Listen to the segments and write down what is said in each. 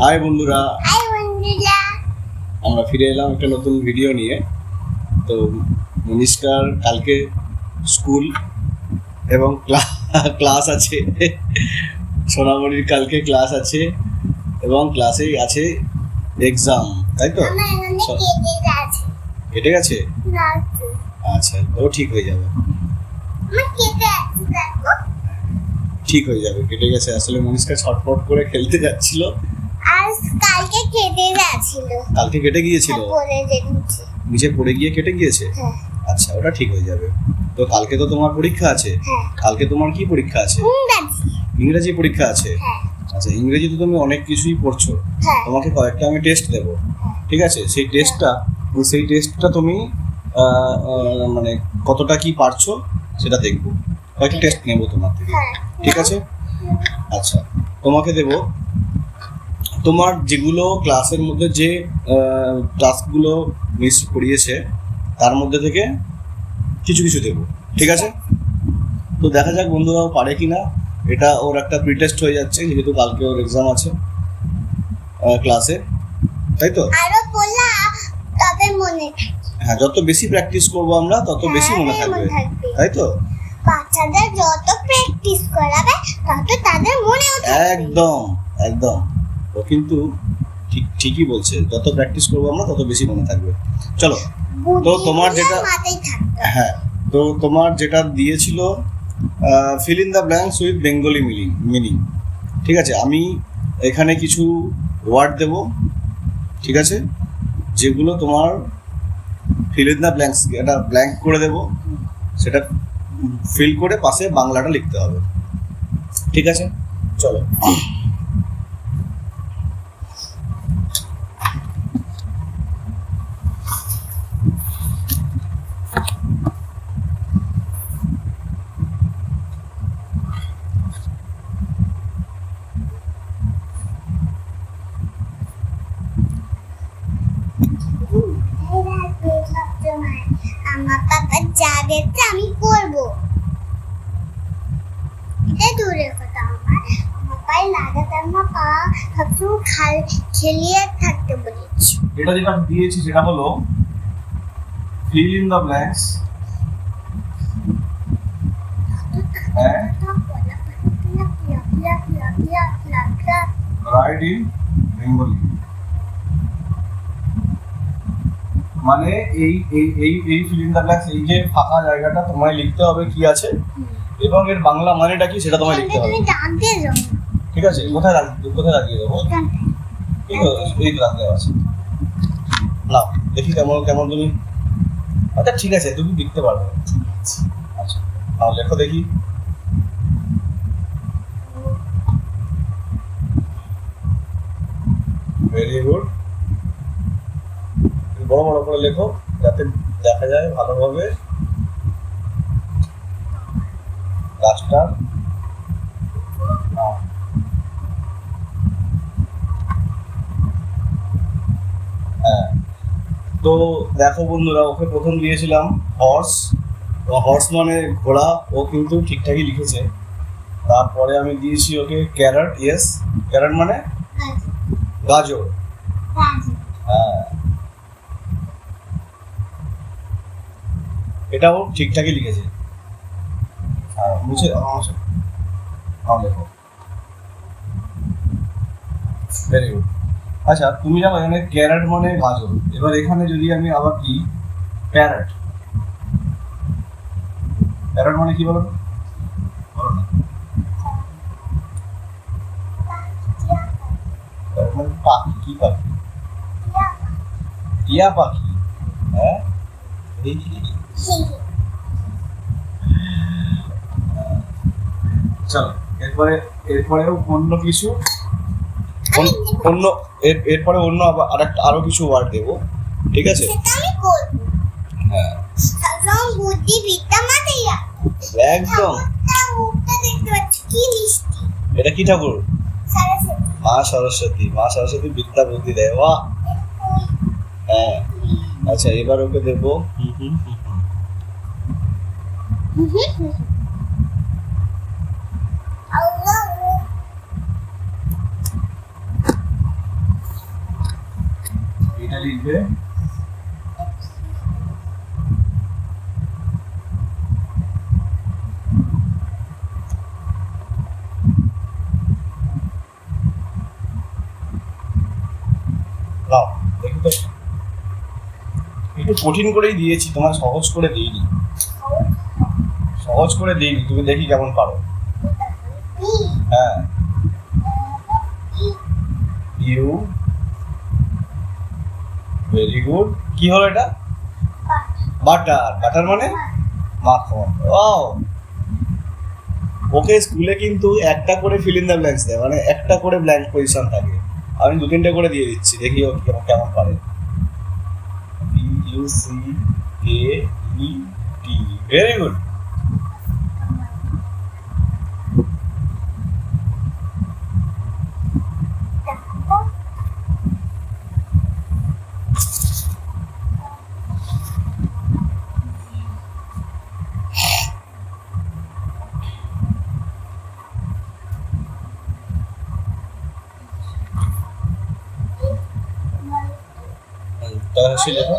High বন্ধুরা। High বন্ধুরা। আমরা ফিরে এলাম একটা নতুন ভিডিও নিয়ে। তো মনীষকার কালকে স্কুল এবং ক্লাস আছে। সোনামণির কালকে ক্লাস আছে এবং ক্লাসেই আছে এক্সাম তাই তো? কেটে গেছে। আচ্ছা ও ঠিক হয়ে যাবে। ঠিক হয়ে যাবে কেটে গেছে। আসলে মনীষকা ছটফট করে খেলতে যাচ্ছিল। কালকে কেটে যাচ্ছিল কালকে কেটে গিয়েছিল? বলে দিচ্ছি নিচে পড়ে গিয়ে কেটে গিয়েছে? হ্যাঁ। আচ্ছা ওটা ঠিক হয়ে যাবে। তো কালকে তো তোমার পরীক্ষা আছে। হ্যাঁ। কালকে তোমার কি পরীক্ষা আছে? ইংরেজি। পরীক্ষা আছে? হ্যাঁ। আচ্ছা ইংরেজি তো তুমি অনেক কিছুই পড়ছো। হ্যাঁ। তোমাকে কয়েকটা আমি টেস্ট দেবো। ঠিক আছে? সেই টেস্টটা সেই টেস্টটা তুমি মানে কতটা কি পারছ সেটা দেখব। কয়েকটা টেস্ট নেব তোমার থেকে। হ্যাঁ। ঠিক আছে? আচ্ছা তোমাকে দেব তোমার যেগুলো ক্লাসের মধ্যে যে টাস্কগুলো মিস করিয়েছে তার মধ্যে থেকে কিছু কিছু দেবো ঠিক আছে? তো দেখা যাক বন্ধুরাও পারে কি না এটা ওর একটা প্রিটেস্ট হয়ে যাচ্ছে যেহেতু কালকে ওর এক্সাম আছে ক্লাসে তাই তো? আরও বলা তবে মনে হ্যাঁ যত বেশি প্র্যাকটিস করব আমরা তত বেশি মনে হ্যাঁ, থাকবে তাই তো? বাচ্চাদের যত প্র্যাকটিস করাবে তত তাদের থাকবে একদম একদম। ও কিন্তু ঠিক ঠিকই বলছে। যত প্র্যাকটিস করব আমরা তত বেশি মনে থাকবে। চলো তো তোমার যেটা- হ্যাঁ তো তোমার যেটা দিয়েছিল fill in the blanks with Bengali meaning meaning ঠিক আছে আমি এখানে কিছু ওয়ার্ড দেব ঠিক আছে? যেগুলো তোমার ফিল ইন দ্য ব্ল্যাঙ্কস এটা ব্ল্যাঙ্ক করে দেব। সেটা ফিল করে পাশে বাংলাটা লিখতে হবে। ঠিক আছে? চলো আমার পাপা যা দেখতে আমি করব এটা দূরের কথা আমার আমার পায়ে লাগাতে আমার পা সবসময় খাল খেলিয়ে থাকতে বলেছি এটা যেটা দিয়েছি সেটা হলো ফিল ইন ব্ল্যাঙ্কস হ্যাঁ রাইট ইন বেঙ্গলি মানে এই এই এই এই ফিল ইন দ্য ব্ল্যাঙ্কস এই যে ফাঁকা জায়গাটা তোমায় লিখতে হবে কি আছে? এবং এর বাংলা মানেটা কি সেটা তোমায় লিখতে হবে। ঠিক আছে? কোথায় রাখ কোথায় রাখিয়ে দেবো? ঠিক আছে এই তো রাখতে আছে না দেখি কেমন কেমন তুমি আচ্ছা ঠিক আছে তুমি লিখতে পারবে। আচ্ছা তাও লেখো দেখি। ভেরি গুড বড় বড় করে লেখো যাতে দেখা যায় ভালোভাবে। গাছটার নাম হ্যাঁ তো দেখো বন্ধুরা, ওকে প্রথম দিয়েছিলাম হর্স হর্স মানে ঘোড়া, ও কিন্তু ঠিকঠাকই লিখেছে। তারপরে আমি দিয়েছি ওকে ক্যারট ইয়েস ক্যারট মানে? গাজর। হ্যাঁ। এটাও ঠিকঠাকই লিখেছে। হ্যাঁ লেখো ভেরি গুড আচ্ছা তুমি জানো এখানে ক্যারট মানে গাজর। এবার এখানে যদি আমি আবার কি প্যারট। প্যারট মানে কি বলো? বলো না। মানে পাখি, কি পাখি? টিয়া পাখি। হ্যাঁ? চলো, এরপরে, এরপরেও অন্য কিছু। অন্য এর এরপরে অন্য আবার আরেকটা আরও কিছু ওয়ার্ড দেবো। ঠিক আছে? হ্যাঁ। একদম। এটা কি ঠাকুর? মা সরস্বতী মা সরস্বতী বিদ্যা বুদ্ধি দেয় বাহ। হ্যাঁ। আচ্ছা এবার ওকে দেবো। হুম হুম হুম হুম। তো একটু কঠিন করেই দিয়েছি তোমার সহজ করে দিইনি। সহজ করে দিইনি, তুমি দেখি কেমন পারো। হ্যাঁ। ইউ ভেরি গুড কি হলো এটা? বাটার বাটার মানে? মাখন। ও ওকে স্কুলে কিন্তু একটা করে ফিল ইন দ্য ব্ল্যাঙ্কস দেয়। মানে একটা করে ব্ল্যাঙ্ক পজিশন থাকে। আমি দু তিনটে করে দিয়ে দিচ্ছি। দেখি ও কেমন কেমন পারে। U C K E T very good লেখো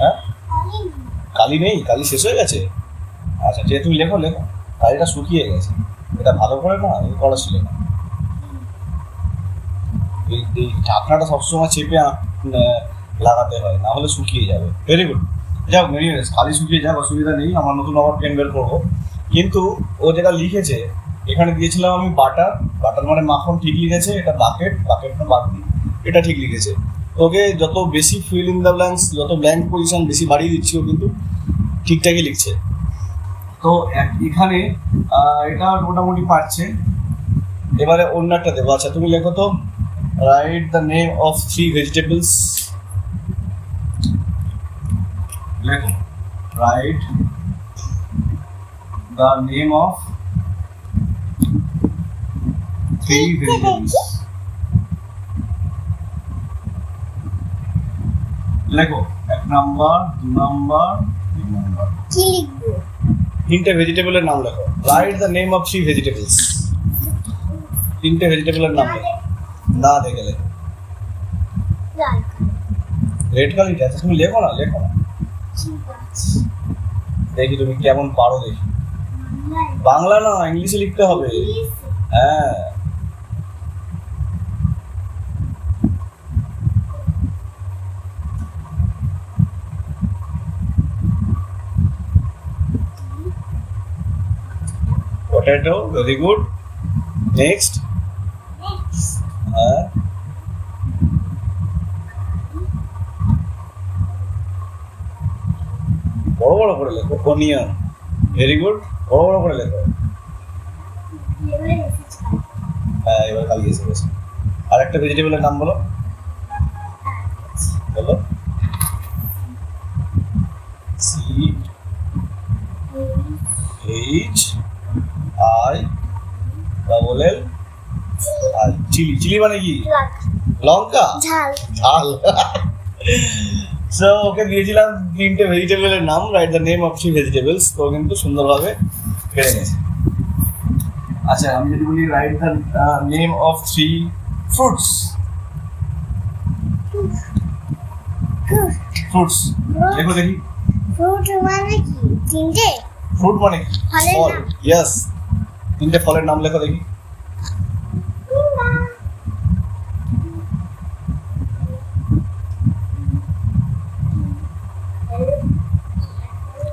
হ্যাঁ? কালি নেই? কালি শেষ হয়ে গেছে? আচ্ছা যে তুমি লেখো লেখো। কালিটা শুকিয়ে গেছে। এটা ভালো করে না? এই করা ছিল না। এই এই ঢাকনাটা সবসময় চেপে লাগাতে হয়, না হলে শুকিয়ে যাবে। ভেরি গুড যাও মেরিয়েস কালি শুকিয়ে যাক, অসুবিধা নেই। আমার নতুন আবার পেন বের করব। কিন্তু ও যেটা লিখেছে, এখানে দিয়েছিলাম আমি বাটার। বাটার মানে মাখন ঠিক লিখেছে, এটা বাকেট বাকেট না বাকি এটা ঠিক লিখেছে। ওকে যত বেশি ফিল ইন দ্য ব্ল্যাঙ্কস যত ব্ল্যাঙ্ক পজিশন বেশি বাড়িয়ে দিচ্ছি, ও কিন্তু ঠিকঠাকই লিখছে। তো এখানে এটা মোটামুটি পারছে। এবারে অন্য একটা দেবো। আচ্ছা তুমি লেখো তো write the name of three vegetables লেখো write the name of three vegetables লেখো। এক নাম্বার দু নাম্বার তিন নাম্বার। কি লিখব? তিনটে ভেজিটেবলের নাম লেখো। Write the name of three vegetables তিনটে ভেজিটেবলের নাম লেখো। না দেখে লেখো। রেড কালিটা আচ্ছা তুমি লেখো না লেখো না। দেখি তুমি কেমন পারো দেখি। বাংলা না ইংলিশে লিখতে হবে। হ্যাঁ। পটেটো ভেরি গুড নেক্সট হ্যাঁ বড় বড় করে লেখো অনিয়ন ভেরি গুড বড় বড় করে লেখো। হ্যাঁ এবার কালি এসে গেছে। আর একটা ভেজিটেবলের নাম বলো। বলো। C H I double L R chilli. Chilli মানে কি? লঙ্কা? ঝাল। ঝাল। সো ওকে দিয়েছিলাম তিনটে ভেজিটেবলের নাম write the name of three vegetables তো কিন্তু সুন্দরভাবে পেরে গেছে আচ্ছা আমি যদি বলি write the name of three fruits fruits দেখো দেখি। ফ্রুট মানে কি? তিনটে? ফ্রুট মানে কি? ফল ইয়েস তিনটে ফলের নাম লেখো দেখি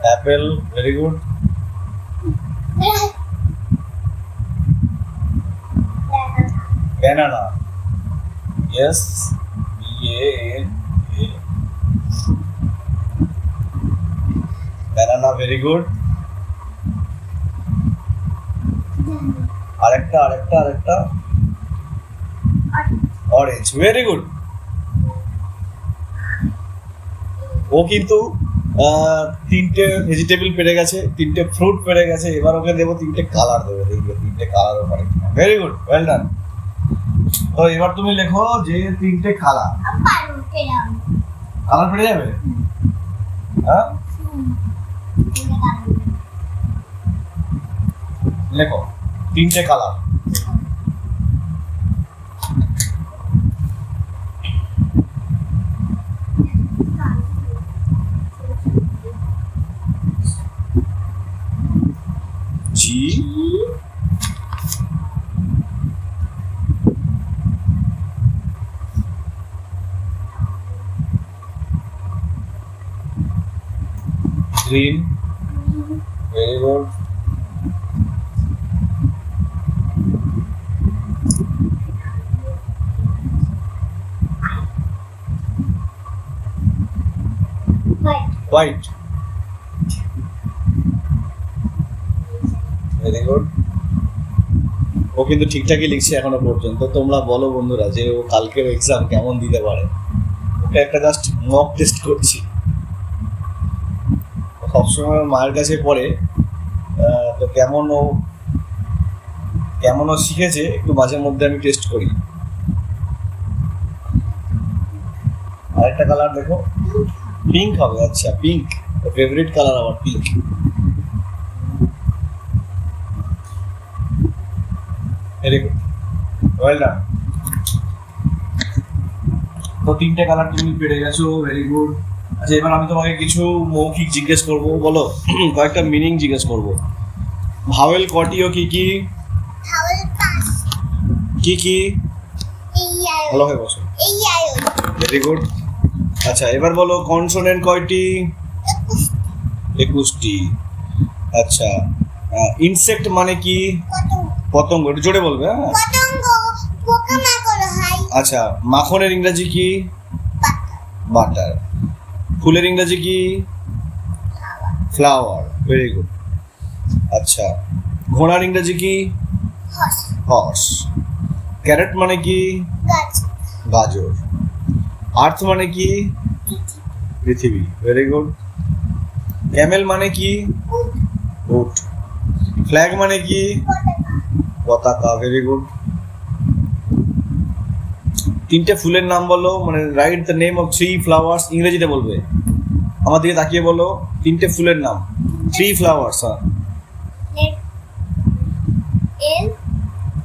apple very good banana yes b a n a banana very good আরেকটা আরেকটা আরেকটা। অরেঞ্জ ভেরি গুড ও কিন্তু তিনটে ভেজিটেবল পেরে গেছে তিনটে ফ্রুট পেরে গেছে এবার ওকে দেবো তিনটে কালার দেবো দেখবে তিনটে কালার পারে। ভেরি গুড ওয়েল ডান তো এবার তুমি লেখো যে তিনটে কালার কালার পেরে যাবে? হ্যাঁ? লেখো। তিনটে colour green very good white very good ও কিন্তু ঠিকঠাকই লিখছে এখনও পর্যন্ত। তোমরা বলো বন্ধুরা যে ও কালকের এক্সাম কেমন দিতে পারে। ওকে একটা জাস্ট মক টেস্ট করছি। সবসময় মায়ের কাছে পড়ে। তো কেমন ও কেমন ও শিখেছে, একটু মাঝে মধ্যে আমি টেস্ট করি। আরেকটা কালার দেখো। পিঙ্ক হবে আচ্ছা পিঙ্ক ফেভারিট কালার আমার pink very good well done তো তিনটে কালার তুমি পেরে গেছো ভেরি গুড আচ্ছা এবার আমি তোমাকে কিছু মৌখিক জিজ্ঞেস করব বলো কয়েকটা মিনিং জিজ্ঞেস করব। ভাওয়েল কটি ও কি? কি কি? কি ভালো হয়ে বসো। ভেরি গুড আচ্ছা এবার বলো কনসোনেন্ট কয়টি? একুশটি। আচ্ছা ইনসেক্ট মানে কি? পতঙ্গ একটু জোরে বলবে হ্যাঁ? আচ্ছা মাখনের ইংরাজি কি? বাটার। ফুলের ইংরাজি কি? ফ্লাওয়ার। ভেরি গুড আচ্ছা ঘোড়ার ইংরাজি কি? হর্স। ক্যারেট মানে কি? গাজর। আর্থ মানে কি? পৃথিবী ভেরি গুড ক্যামেল মানে কি? উট ফ্ল্যাগ মানে কি? পতাকা ভেরি গুড তিনটে ফুলের নাম বলো মানে write the name of three flowers ইংরেজিতে বলবে। আমার দিকে তাকিয়ে বলো তিনটে ফুলের নাম। থ্রি ফ্লাওয়ার্স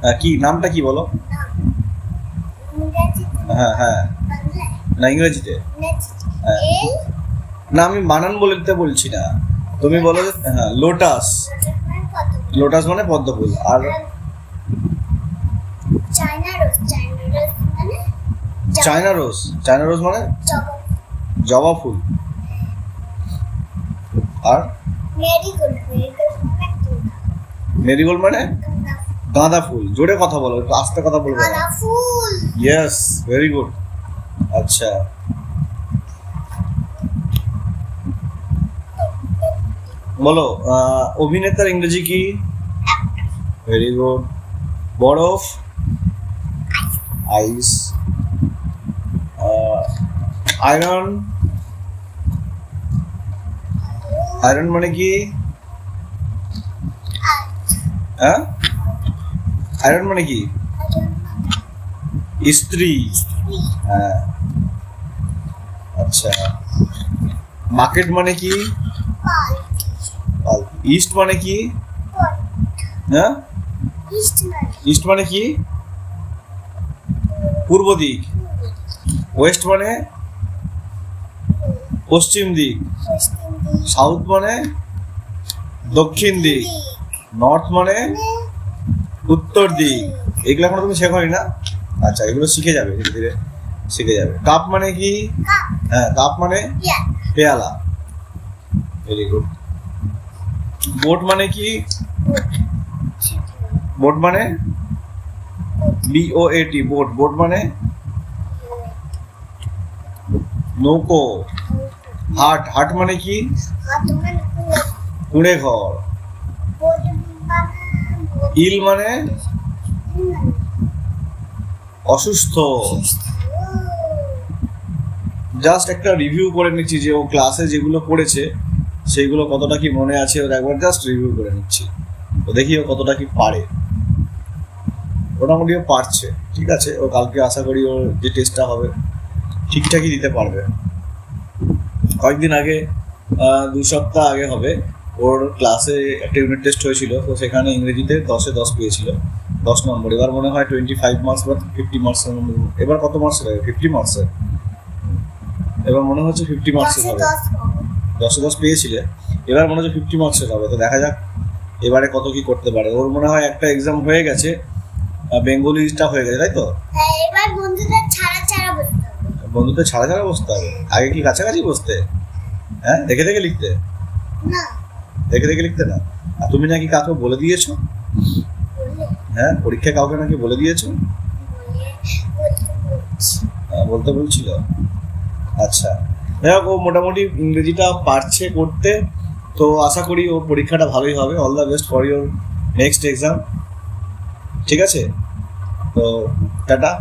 হ্যাঁ কি? নামটা কি বলো? হ্যাঁ হ্যাঁ। না ইংরেজিতে। না আমি বানান বলতে বলছি না। তুমি বলো যে হ্যাঁ লোটাস। মানে লোটাস মানে পদ্ম ফুল আর চায়না রোজ চায়না রোজ মানে মানে জবা। জবা ফুল। আর মেরিগোল্ড মানে মানে গাঁদা। ফুল। জোরে কথা বলো একটু আস্তে কথা বলব। ইয়েস ভেরি গুড আচ্ছা। বলো অভিনেতার ইংরেজি কি? ভেরি গুড বরফ আইস আয়রন আয়রন মানে কি? হ্যাঁ আয়রন মানে কি? স্ত্রী হ্যাঁ। আচ্ছা। মার্কেট মানে কি? ইস্ট মানে কি? হ্যাঁ? ইস্ট মানে কি? পূর্ব দিক। ওয়েস্ট মানে পশ্চিম দিক। সাউথ মানে দক্ষিণ দিক। নর্থ মানে উত্তর দিক। এগুলো এখনও তুমি শেখোনি না? আচ্ছা এগুলো শিখে যাবে ধীরে ধীরে। শিখে যাবে। কাপ মানে কি? হ্যাঁ কাপ মানে? পেয়ালা। ভেরি গুড বোট মানে কি? বোট মানে? B O A T boat boat মানে? নৌকো। হাট। হাট মানে কি? কুঁড়ে। ঘর। ইল মানে? অসুস্থ। জাস্ট একটা রিভিউ করে নিচ্ছি যে ও ক্লাসে যেগুলো পড়েছে সেইগুলো কতটা কি মনে আছে, ওর একবার জাস্ট রিভিউ করে নিচ্ছি। তো দেখি ও কতটা কি পারে। মোটামুটি ও পারছে, ঠিক আছে? ও কালকে আশা করি ওর যে টেস্টটা হবে, ঠিকঠাকই দিতে পারবে। কয়েকদিন আগে দু সপ্তাহ আগে হবে, ওর ক্লাসে একটা ইউনিট টেস্ট হয়েছিল, তো সেখানে ইংরেজিতে দশে দশ পেয়েছিল। দশ নম্বর, এবার মনে হয় টোয়েন্টি ফাইভ মার্কস বা ফিফটি মার্কস এবার কত মার্কস ফিফটি মার্কসের এবার মনে হচ্ছে ফিফটি মার্কসের হবে। দশে দশ পেয়েছিলে। এবার মনে হচ্ছে ফিফটি মার্কসের হবে। তো দেখা যাক এবারে কত কি করতে পারে। ওর মনে হয় একটা এক্সাম হয়ে গেছে বেঙ্গলিটা হয়ে গেছে তাই তো? হ্যাঁ এবার বন্ধুদের ছাড়া ছাড়া বসতে হবে। বন্ধুদের ছাড়া ছাড়া বসতে হবে? আগে কি কাছাকাছি বসতে? হ্যাঁ দেখে দেখে লিখতে? না। দেখে দেখে লিখতে না? আর তুমি নাকি কাউকে বলে দিয়েছ? হ্যাঁ পরীক্ষায় কাউকে নাকি বলে দিয়েছ? বলছি। বলতে বলছিল। আচ্ছা। যাই হোক ও মোটামুটি ইংরেজিটা পারছে করতে। তো আশা করি ওর পরীক্ষাটা ভালোই হবে। All the best for your next exam ঠিক আছে? তো টাটা।